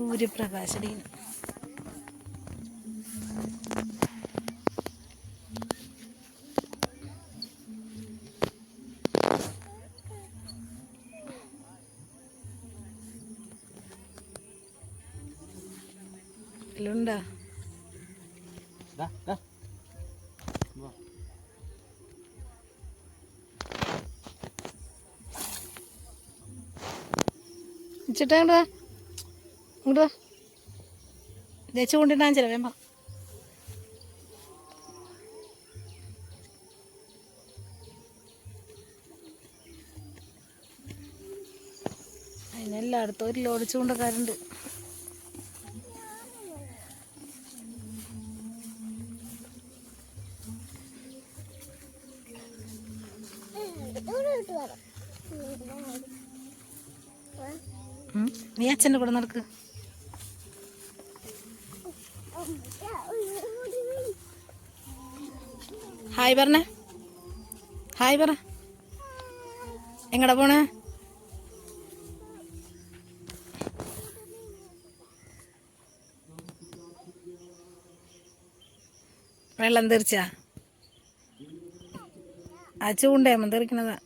സൂര്യപ്രകാശടീന ലുണ്ടാ. ഇച്ചിട്ടാ ഇങ്ങോട്ട് ചേച്ചി കൊണ്ടിട്ടാൻ ചില വേമ്പ അതിനെല്ലായിടത്തും ഒരു ലോഡ് ചൂണ്ടക്കാരുണ്ട്. ഉം. നീ അച്ഛന്റെ കൂടെ നടക്ക്. ഹായ് പറഞ്ഞേ. ഹായ് പറ. എങ്ങടാ പോണേ? വെള്ളം തീർച്ച ആ ചൂണ്ടയമ്മ തെറിക്കണതാ.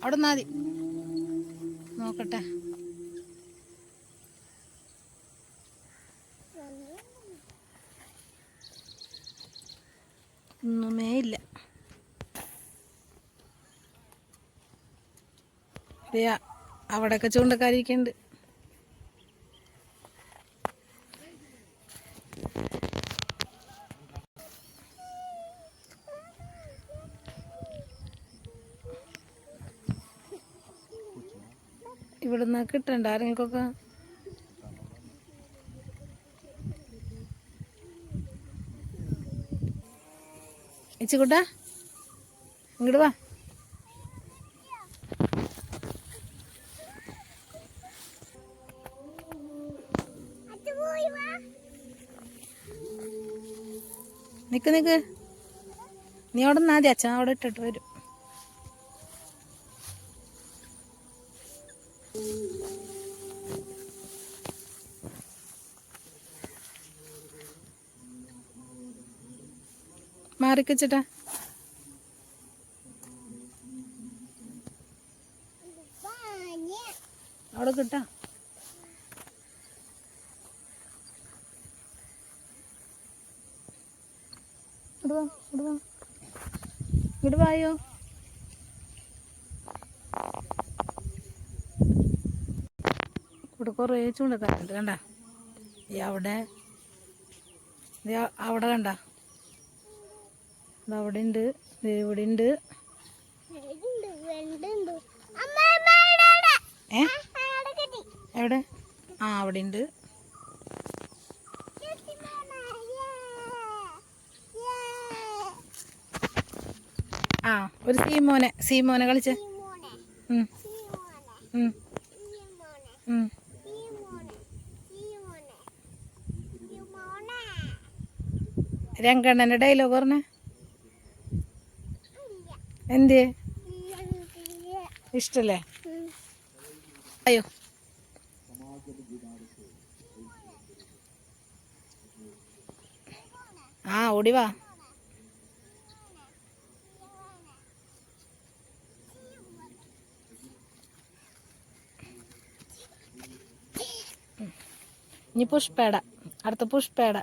അവിടെ നിന്നാൽ മതി നോക്കട്ടെ ഒന്നുമേ ഇല്ല ദേ അവിടെയൊക്കെ ചൂണ്ടക്കാരിക്കുന്നുണ്ട് ഇവിടുന്ന് കിട്ടണ്ട ആരെങ്കിലൊക്കെ ഇച്ചുകൂട്ടാ ഇങ്ങോട്ട് വാ. നിക്ക് നിക്ക്. നീ അവിടെ നിന്നാ മതി അച്ഛൻ അവിടെ ഇട്ടിട്ട് വരും. മാറിക്കച്ചിട്ടാ. അവിടെ കിട്ടാ. ഇങ്ങട് വാ, ഇങ്ങട് വാ. ഇങ്ങട് വായോ ഇവിടെ കുറേ ചൂണ്ടക്കാരുണ്ട് കണ്ട? ഈ അവിടെ അ- അവിടെ കണ്ട? അവിടെ ഉണ്ട് ഇവിടെ ഉണ്ട് എവിടെ? ആ അവിടെ ഉണ്ട് ആ ഒരു സീമോനെ സീമോനെ കളിച്ച്. രംഗണ്ണന്റെ ഡയലോഗ് പറഞ്ഞേ. എന്ത് ഇഷ്ടല്ലേ? അയ്യോ. ആ ഓടി വാ. ഇനി പുഷ്പേട. അടുത്ത പുഷ്പേട.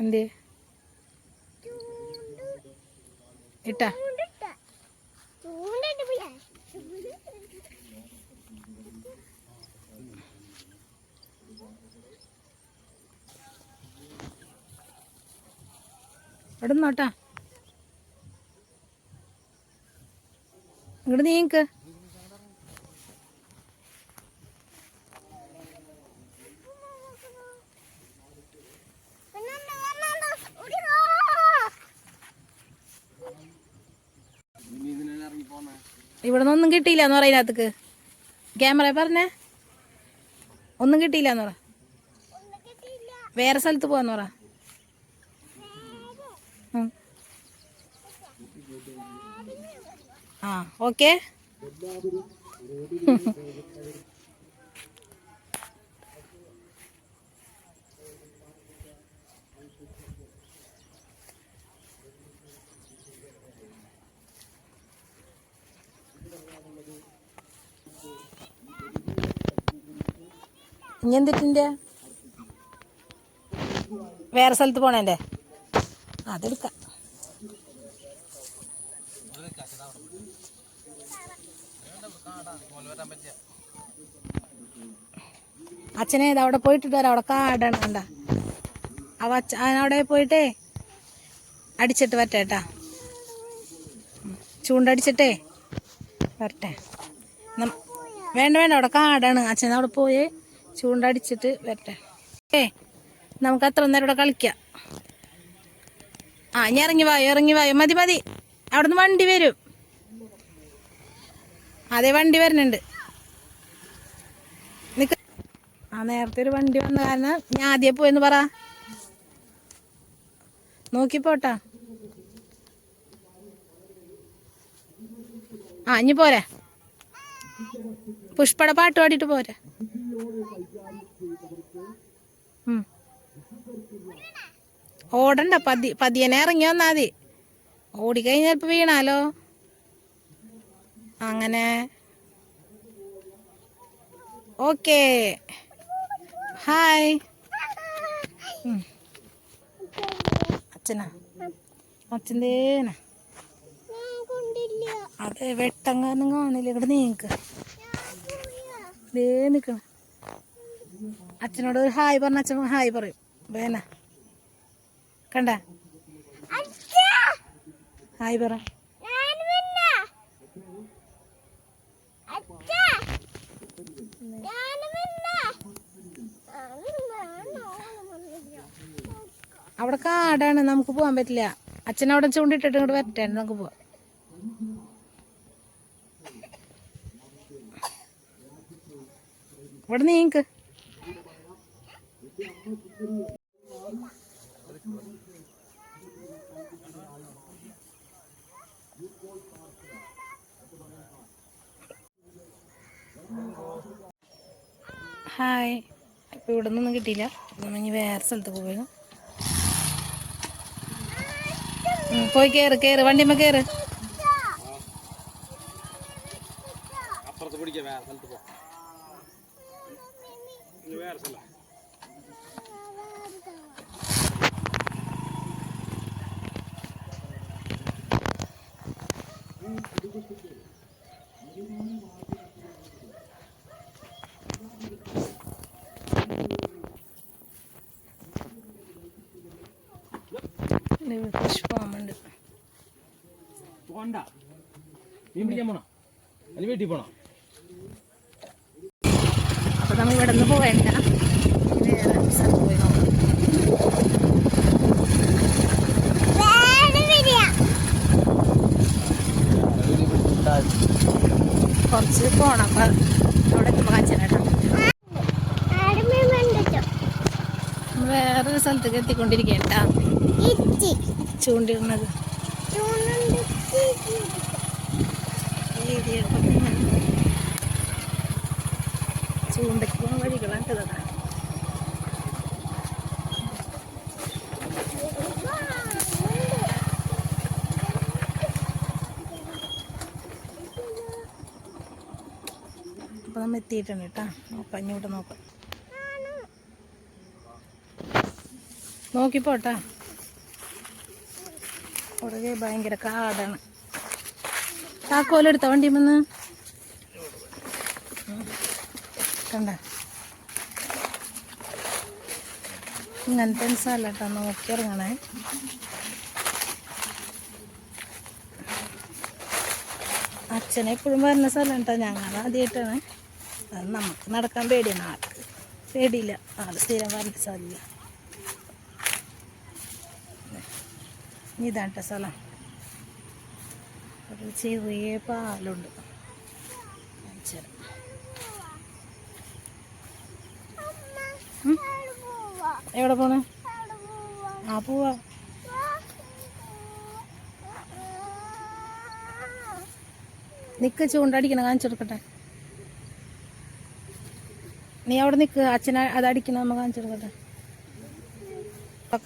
എന്ത്? ഇട്ട. ഇടുന്നോട്ടാ. ഇങ്ങോട്ട് നീക്ക് ഇവിടെ നിന്നൊന്നും കിട്ടിയില്ല എന്ന് പറയുന്നതിനകത്തേക്ക് ക്യാമറ പറഞ്ഞേ? ഒന്നും കിട്ടിയില്ല എന്ന് പറ. വേറെ സ്ഥലത്ത് പോവാന്ന് പറ. ആ ഓക്കെ. ഇനി എന്തിട്ടിന്റെ വേറെ സ്ഥലത്ത് പോണേന്റെ അതെടുക്കാം. അച്ഛനെ ഇത് അവിടെ പോയിട്ടിട്ട് വരാം. അവിടെ കാടാണ് കണ്ട. അവ അവിടെ പോയിട്ടേ അടിച്ചിട്ട് വരട്ടെ കേട്ടാ. ചൂണ്ടടിച്ചിട്ടേ വരട്ടെ. വേണ്ട വേണ്ട. അവിടെ കാടാണ്. അച്ഛൻ അവിടെ പോയി ചൂണ്ടടിച്ചിട്ട് വരട്ടെ. ഏ നമുക്ക് അത്ര നേരം ഇവിടെ കളിക്കാം. ആ ഇനി ഇറങ്ങി വായോ ഇറങ്ങി വായോ. മതി മതി. അവിടുന്ന് വണ്ടി വരും. അതെ വണ്ടി വരുന്നുണ്ട്. നിക്ക്. ആ നേരത്തെ ഒരു വണ്ടി വന്ന കാരണം ഞാൻ ആദ്യം പോയെന്ന് പറ. നോക്കിപ്പോട്ടാ ആ ഇനി പോരാ. പുഷ്പയുടെ പാട്ട് പാടിയിട്ട് പോരെ. ഓടണ്ട പതി പതിയനെ ഇറങ്ങി വന്നാ മതി. ഓടിക്കഴിഞ്ഞാൽ ഇപ്പൊ വീണാലോ? അങ്ങനെ. ഓക്കേ. ഹായ്. അച്ഛനാ. അച്ഛന്റെനാ അതെ വെട്ടം കാരണം കാണില്ല? ഇവിടെ നീക്ക്. ദേ നിക്കണ അച്ഛനോട് ഒരു ഹായ് പറഞ്ഞ അച്ഛൻ ഹായ് പറയും. വേന. കണ്ട? ഹായ് പറ. അവിടെ കാടാണ്. നമുക്ക് പോകാൻ പറ്റില്ല. അച്ഛൻ അവിടെ ചൂണ്ടിട്ടിട്ട് ഇങ്ങോട്ട് വരട്ടെ. നമുക്ക് പോവാം. ഇവിടെ നീക്ക്. ഹായ്. ഇപ്പം ഇവിടെ നിന്നൊന്നും കിട്ടിയില്ല നമ്മൾ ഇനി വേറെ സ്ഥലത്ത് പോവുകയാണ്. പോയി കയറ് കയറ് വണ്ടിമ്മ കയറ് Thank പിടിക്കാം വേറെ സ്ഥലത്ത് പോ ഇനി വേറെ സ്ഥലം പുഷ്പമുണ്ട് പോണ്ട. മീൻ പിടിക്കാൻ പോണോ. അല്ലെങ്കിൽ വീട്ടിൽ പോണോ. അപ്പൊ നമ്മൾ ഇവിടെ നിന്ന് നോക്കാം കുറച്ച് പോണം. അപ്പൊ അവിടെ എത്തുമ്പോൾ വേറൊരു സ്ഥലത്തേക്ക് എത്തിക്കൊണ്ടിരിക്കേണ്ട ചൂണ്ടിരുന്നത് ചൂണ്ടയ്ക്ക് പോകുന്ന വഴികളാണ് ഇതാ അപ്പോൾ നമ്മൾ എത്തിയിട്ടുണ്ട് കേട്ടോ. നോക്കാം ഇങ്ങോട്ട് നോക്കാം. നോക്കിപ്പോട്ടാ. പുറകെ ഭയങ്കര കാടാണ്. താക്കോലെടുത്ത വണ്ടി വന്ന് കണ്ട. ഇങ്ങനത്തെ സ്ഥലം നോക്കി ഇറങ്ങണേ അച്ഛനെ എപ്പോഴും വരുന്ന സ്ഥലം കേട്ടോ ഞങ്ങൾ ആദ്യമായിട്ടാണ് അത് നമുക്ക് നടക്കാൻ പേടിയാണ്. ആൾക്ക് പേടിയില്ല. ആൾ സ്ഥിരം വരുന്ന സ്ഥലമില്ല ഇതാണ് കേട്ടോ സ്ഥലം ഒരു ചെറിയ പാലുണ്ട്? എവിടെ പോണേ? ആ പോവാ. നിക്ക് ചൂണ്ടടിക്കണം കാണിച്ചു കൊടുക്കട്ടെ. നീ അവിടെ നിക്ക്. അച്ഛന അതടിക്കണം നമ്മൾ നമ്മ കാണിച്ചു കൊടുക്കട്ടെ.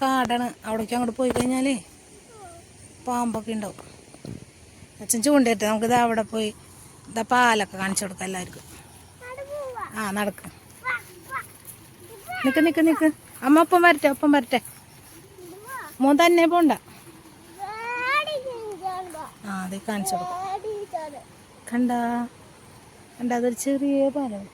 കാടാണ്. അവിടേക്ക് അങ്ങോട്ട് പോയി കഴിഞ്ഞാലേ പാമ്പൊക്കെ ഉണ്ടാവും. അച്ഛൻ ചൂണ്ടിട്ട് നമുക്ക് ഇതാ അവിടെ പോയി ഇതാ പാലൊക്കെ കാണിച്ചു കൊടുക്കാം എല്ലാവർക്കും. ആ നടക്കും. നിക്ക് നിക്ക് നിക്ക്. അമ്മ ഒപ്പം വരട്ടെ ഒപ്പം വരട്ടെ. മോൻ തന്നെ പോണ്ട. ആ അതെ കാണിച്ചു കൊടുക്കാം. കണ്ട? കണ്ട അതൊരു ചെറിയ പാലം.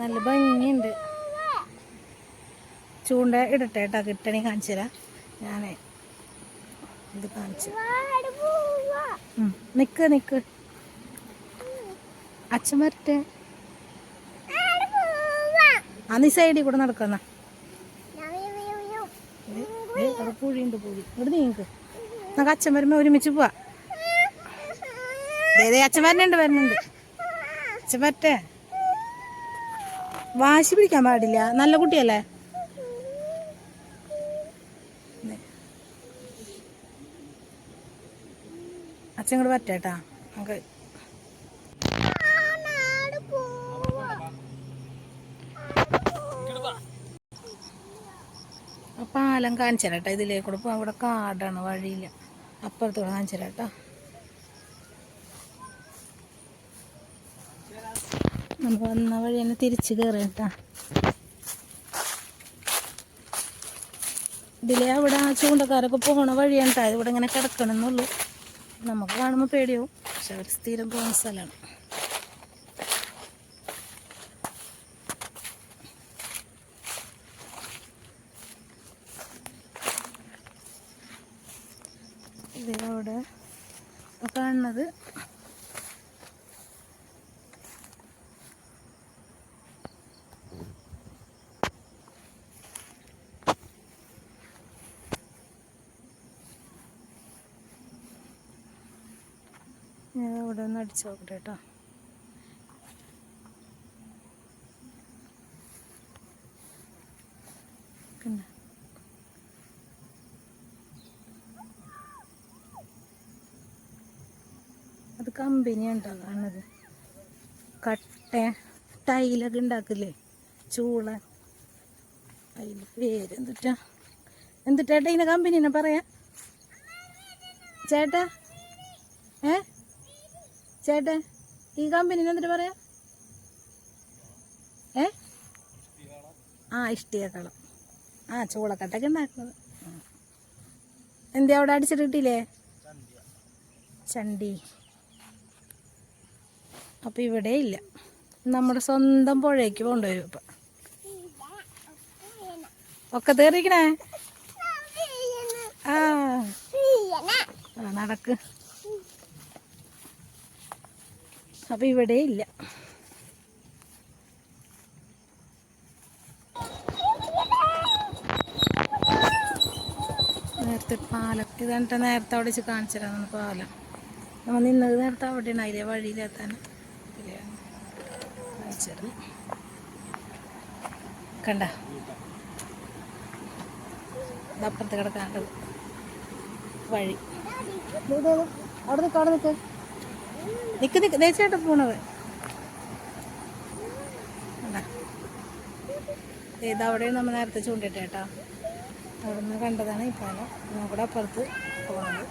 നല്ല ഭംഗിയുണ്ട്. ചൂണ്ട ഇടട്ടെ കേട്ടോ. കിട്ടണി കാണിച്ചു തരാം. ഞാനേ ഇത് കാണിച്ചു. നിക്ക് നിക്ക്. അച്ഛൻ വരട്ടെ. ആ നീ സൈഡിൽ കൂടെ നടക്കുന്ന അവിടെ പൂഴിയുണ്ട് പൂഴി. ഇവിടെ നീക്ക് നമുക്ക് അച്ഛൻ വരുമ്പോ ഒരുമിച്ച് പോവാ. ദേ, അച്ഛൻ വരുന്നുണ്ട് വരുന്നുണ്ട് അച്ഛൻ വരട്ടെ. വാശി പിടിക്കാൻ പാടില്ല. നല്ല കുട്ടിയല്ലേ? വരട്ടെ കേട്ടാ നമുക്ക് പാലം കാണിച്ചു തരാം കേട്ടോ ഇതിലേക്കൂടെ പോകാൻ ഇവിടെ കാടാണ് വഴിയില്ല അപ്പുറത്തൂടെ കാണിച്ചു നമുക്ക് വന്ന വഴി തന്നെ തിരിച്ച് കയറി കേട്ടാ ഇതിലെ അവിടെ ആ ചൂണ്ടക്കാരൊക്കെ പോകണ വഴിയാണ് കേട്ടോ ഇവിടെ ഇങ്ങനെ കിടക്കണമെന്നുള്ളൂ നമുക്ക് കാണുമ്പോൾ പേടിയാവും. പക്ഷെ അവർ സ്ഥിരം പോകുന്ന സ്ഥലമാണ് ഇതിലവിടെ കാണുന്നത് ഞാൻ ഇവിടെ ഒന്ന് അടിച്ചു നോക്കട്ടെ കേട്ടോ. പിന്നെ. അത് കമ്പനി ഉണ്ടോ കാണുന്നത്? കട്ട ടൈലൊക്കെ ഉണ്ടാക്കില്ലേ? ചൂള. അതിന്റെ പേര് എന്തുട്ടാ? എന്തിട്ടാ ഇതിന്റെ കമ്പനി എന്നാ പറയാ? ചേട്ടാ? ഏ? ചേട്ടാ ഈ കമ്പനി എന്നിട്ട് പറയാ? ഏ? ആ ഇഷ്ടികക്കളം. ആ ചൂളക്കട്ടൊക്കെ ഉണ്ടാക്കുന്നത്. എന്തേ അവിടെ അടിച്ചിട്ട് കിട്ടിയില്ലേ? ചണ്ടി. അപ്പം ഇവിടെ ഇല്ല. നമ്മുടെ സ്വന്തം പുഴയ്ക്ക് കൊണ്ടുവരും ഇപ്പം. ഒക്കെ തീർക്കണേ ആ നടക്ക്. അപ്പം ഇവിടെ ഇല്ല. നേരത്തെ പാലം ഇതെന്നിട്ട് നേരത്തെ അവിടെ വെച്ച് കാണിച്ചിരുന്നു നമുക്ക് പാലം. നമ്മൾ നിന്നത് നേരത്തെ അവിടെയാണ് അതിലെ വഴിയിലെത്താൻ. കാണിച്ചിരുന്നു കണ്ട? അപ്പുറത്ത് കിടക്കാണ്ടത് വഴി. അവിടെ നിൽക്കാം അവിടെ നിൽക്ക് നിക്ക് നിക്ക്. ദേശായിട്ട് പോണത്. കണ്ടാ? അവിടെയും നമ്മൾ നേരത്തെ ചൂണ്ടിട്ടേട്ടാ അവിടെ നിന്ന് കണ്ടതാണ് ഈ പാലം. നമ്മുടെ അപ്പുറത്ത് പോകണത്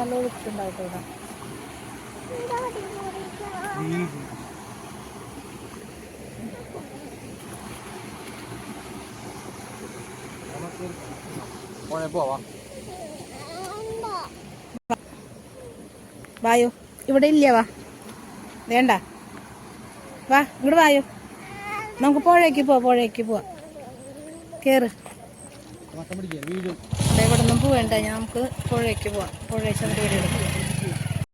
നല്ല ഒഴുക്കുണ്ടാവും കേട്ടോ ഇവിടെ പോവാം. വായോ ഇവിടെ ഇല്ല വാ. വേണ്ട. വാ ഇവിടെ വായോ. നമുക്ക് പുഴയ്ക്ക് പോവാം പുഴയ്ക്ക് പോവാം. കയറ് ഇവിടെ നമുക്ക് പോവേണ്ട നമുക്ക് പുഴയ്ക്ക് പോവാം. പുഴയ്ക്ക് നമുക്ക് വീഡിയോ എടുക്കാം.